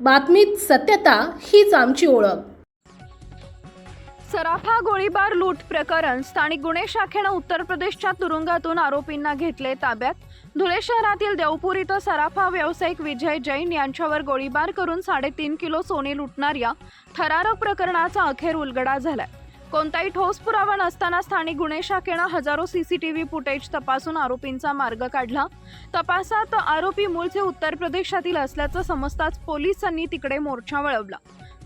बातमीत सत्यता हीच आमची ओळख. सराफा गोळीबार लूट प्रकरण. स्थानिक गुन्हे शाखेनं उत्तर प्रदेशच्या तुरुंगातून आरोपींना घेतले ताब्यात. धुळे शहरातील देवपूर इथं सराफा व्यावसायिक विजय जैन यांच्यावर गोळीबार करून साडेतीन किलो सोने लुटणाऱ्या थरारक प्रकरणाचा अखेर उलगडा झालाय. कोणताही ठोस पुरावा नसताना स्थानिक गुन्हे शाखेनं हजारो सीसीटीव्ही फुटेज तपासून आरोपींचा मार्ग काढला. तपासात आरोपी मूळचे उत्तर प्रदेशातील असल्याचं समजताच पोलिसांनी तिकडे मोर्चा वळवला.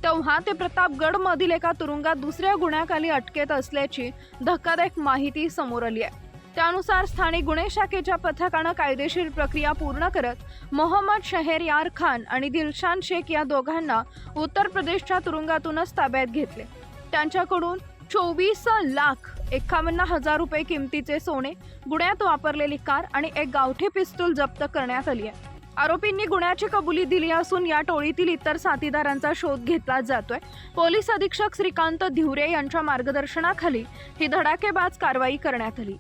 तेव्हा ते प्रतापगड मधील एका तुरुंगात दुसऱ्या गुन्ह्याखाली अटकेत असल्याची धक्कादायक माहिती समोर आली आहे. त्यानुसार स्थानिक गुन्हे शाखेच्या पथकानं कायदेशीर प्रक्रिया पूर्ण करत मोहम्मद शहेरयार खान आणि दिलशान शेख या दोघांना उत्तर प्रदेशच्या तुरुंगातूनच ताब्यात घेतले. त्यांच्याकडून चोवीस लाख एकावन्न हजार रुपये किमतीचे सोने गुन्ह्यात वापरलेली कार आणि एक गावठी पिस्तूल जप्त करण्यात आली आहे. आरोपींनी गुन्ह्याची कबुली दिली असून या टोळीतील इतर साथीदारांचा शोध घेतला जातोय. पोलीस अधीक्षक श्रीकांत धिवरे यांच्या मार्गदर्शनाखाली ही धडाकेबाज कारवाई करण्यात आली.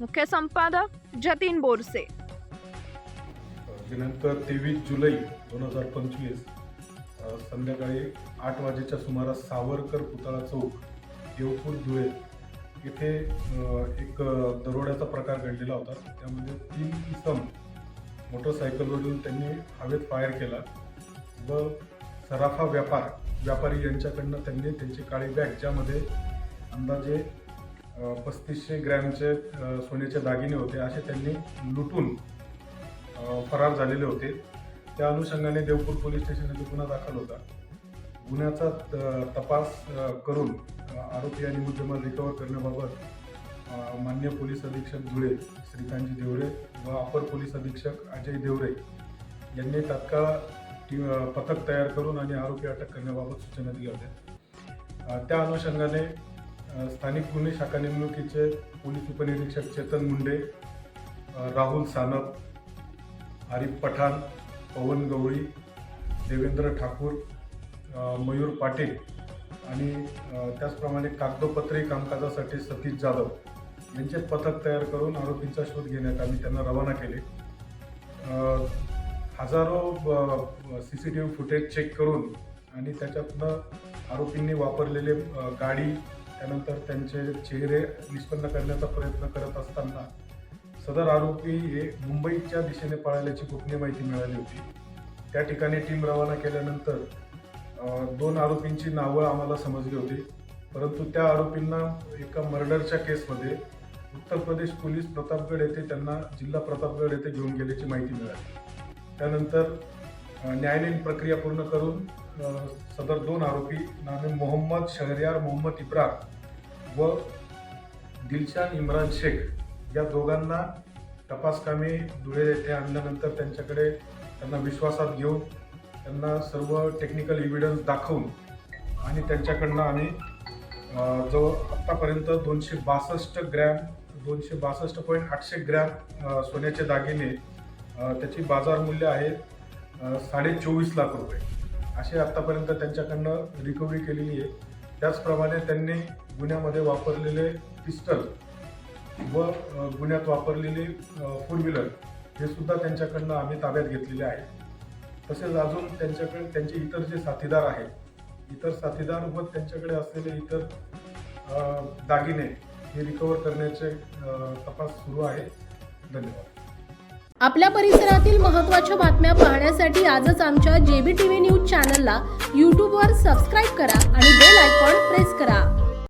मुख्य संपादक जतीन बोरसे. दिनांक तेवीस जुलै दोन हजार पंचवीस संध्याकाळी आठ वाजेच्या सुमारास सावरकर पुतळा चौक देवपूर धुळे इथे एक दरोड्याचा प्रकार घडलेला होता. त्यामध्ये तीन इसम मोटरसायकलवरून त्यांनी हवेत फायर केला. व सराफा व्यापार व्यापारी यांच्याकडनं त्यांनी त्यांची काळी बॅग ज्यामध्ये अंदाजे पस्तीसशे ग्रॅमचे सोन्याचे दागिने होते असे त्यांनी लुटून फरार झालेले होते. त्या अनुषंगाने देवपूर पोलीस स्टेशनमध्ये गुन्हा दाखल होता. गुन्ह्याचा त- तपास करून आरोपी आणि मुद्देमाल रिकवर करण्याबाबत मान्य पोलीस अधीक्षक धुळे श्रीकांतजी देवरे व अपर पोलीस अधीक्षक अजय देवरे यांनी तात्काळ टी पथक तयार करून आणि आरोपी अटक करण्याबाबत सूचना दिल्या होत्या. त्या अनुषंगाने स्थानिक गुन्हे शाखा नेमणुकीचे पोलीस उपनिरीक्षक चेतन मुंडे राहुल सानप आरिफ पठाण पवन गवळी देवेंद्र ठाकूर मयूर पाटील आणि त्याचप्रमाणे कागदोपत्री कामकाजासाठी सतीश जाधव यांचे पथक तयार करून आरोपींचा शोध घेण्यात आम्ही त्यांना रवाना केले. हजारो C C T V footage check करून आणि त्याच्यातनं आरोपींनी वापरलेले गाडी त्यानंतर त्यांचे चेहरे निष्पन्न करण्याचा प्रयत्न करत असताना सदर आरोपी हे मुंबईच्या दिशेने पळाल्याची गोपनीय माहिती मिळाली होती. त्या ठिकाणी टीम रवाना केल्यानंतर दोन आरोपींची नावं आम्हाला समजली होती. परंतु त्या आरोपींना एका मर्डरच्या केसमध्ये उत्तर प्रदेश पोलीस प्रतापगड येथे त्यांना जिल्हा प्रतापगड येथे घेऊन गेल्याची माहिती मिळाली. त्यानंतर न्यायालयीन प्रक्रिया पूर्ण करून सदर दोन आरोपी नामे मोहम्मद शहरियार मोहम्मद इब्रार व दिलशान इम्रान शेख या दोघांना तपासकामी धुळे येथे आणल्यानंतर त्यांच्याकडे त्यांना विश्वासात घेऊन त्यांना सर्व टेक्निकल एव्हिडन्स दाखवून आणि त्यांच्याकडनं आम्ही जो आत्तापर्यंत दोनशे बासष्ट ग्रॅम दोनशे बासष्ट पॉईंट आठशे ग्रॅम सोन्याचे दागिने त्याची बाजार मूल्य आहे साडे चोवीस लाख रुपये. असे आत्तापर्यंत त्यांच्याकडनं रिकव्हरी केलेली आहे. त्याचप्रमाणे त्यांनी गुन्ह्यामध्ये वापरलेले पिस्टल व गुन्ह्यात वापरलेली फोर व्हीलर हे सुद्धा त्यांच्याकडनं आम्ही ताब्यात घेतलेले आहे. तसेच अजून त्यांच्याकडे त्यांचे इतर जे साथीदार आहेत इतर साथीदार व त्यांच्याकडे असलेले इतर दागिने हे रिकवर करण्याचे तपास सुरू आहे. धन्यवाद. आपल्या परिसरातील महत्त्वाच्या बातम्या पाहण्यासाठी आजच आमच्या जेबी टी व्ही न्यूज चॅनलला यूट्यूबवर सबस्क्राईब करा आणि बेल आयकॉन प्रेस करा.